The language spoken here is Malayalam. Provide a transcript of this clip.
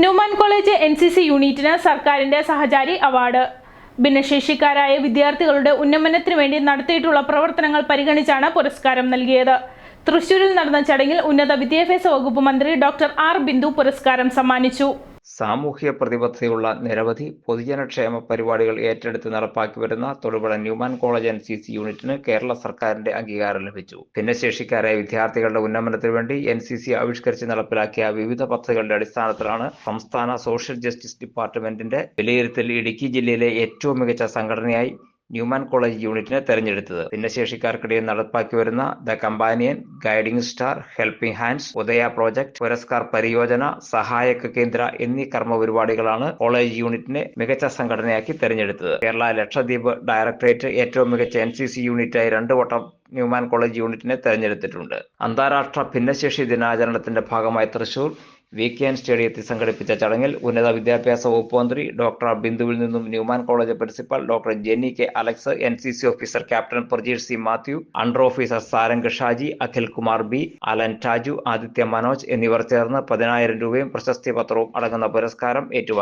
Newman college N C C യൂണിറ്റിന് സർക്കാരിന്റെ സഹചാരി അവാർഡ്. ഭിന്നശേഷിക്കാരായ വിദ്യാർത്ഥികളുടെ ഉന്നമനത്തിനു വേണ്ടി നടത്തിയിട്ടുള്ള പ്രവർത്തനങ്ങൾ പരിഗണിച്ചാണ് പുരസ്കാരം നൽകിയത്. തൃശൂരിൽ നടന്ന ചടങ്ങിൽ ഉന്നത വിദ്യാഭ്യാസ വകുപ്പ് മന്ത്രി ഡോക്ടർ ആർ ബിന്ദു പുരസ്കാരം സമ്മാനിച്ചു. സാമൂഹ്യ പ്രതിബദ്ധതയുള്ള നിരവധി പൊതുജനക്ഷേമ പരിപാടികൾ ഏറ്റെടുത്ത് നടപ്പാക്കി വരുന്ന Thodupuzha Newman college and C C യൂണിറ്റിന് കേരള സർക്കാരിന്റെ അംഗീകാരം ലഭിച്ചു. ഭിന്നശേഷിക്കാരായ വിദ്യാർത്ഥികളുടെ ഉന്നമനത്തിനു വേണ്ടി എൻ സി സി ആവിഷ്കരിച്ച് നടപ്പിലാക്കിയ വിവിധ പദ്ധതികളുടെ അടിസ്ഥാനത്തിലാണ് സംസ്ഥാന സോഷ്യൽ ജസ്റ്റിസ് ഡിപ്പാർട്ട്മെന്റിന്റെ വിലയിരുത്തൽ ഇടുക്കി ജില്ലയിലെ ഏറ്റവും മികച്ച സംഘടനയായി ന്യൂമാൻ കോളേജ് യൂണിറ്റിനെ തെരഞ്ഞെടുത്തത്. ഭിന്നശേഷിക്കാർക്കിടയിൽ നടപ്പാക്കി വരുന്ന the companion guiding star helping hands Udaya project Puraskar പരിയോജന സഹായക കേന്ദ്ര എന്നീ കർമ്മ പരിപാടികളാണ് കോളേജ് യൂണിറ്റിനെ മികച്ച സംഘടനയാക്കി തെരഞ്ഞെടുത്തത്. കേരള ലക്ഷദ്വീപ് ഡയറക്ടറേറ്റ് ഏറ്റവും മികച്ച എൻ സി സി യൂണിറ്റായി രണ്ടു വട്ടം ന്യൂമാൻ കോളേജ് യൂണിറ്റിനെ തെരഞ്ഞെടുത്തിട്ടുണ്ട്. അന്താരാഷ്ട്ര ഭിന്നശേഷി ദിനാചരണത്തിന്റെ ഭാഗമായി തൃശൂർ വി കെ എൻ സ്റ്റേഡിയത്തിൽ സംഘടിപ്പിച്ച ചടങ്ങിൽ ഉന്നത വിദ്യാഭ്യാസ വകുപ്പ് മന്ത്രി ഡോക്ടർ ബിന്ദുവിൽ നിന്നും Newman college principal doctor Jenny K Alex N C C officer captain Prajeesh C Mathew under officer Sarang Shaji Akhil Kumar B Alan Taju Aditya Manoj എന്നിവർ ചേർന്ന് പതിനായിരം രൂപയും പ്രശസ്തി പത്രവും അടങ്ങുന്ന പുരസ്കാരം ഏറ്റുവാങ്ങി.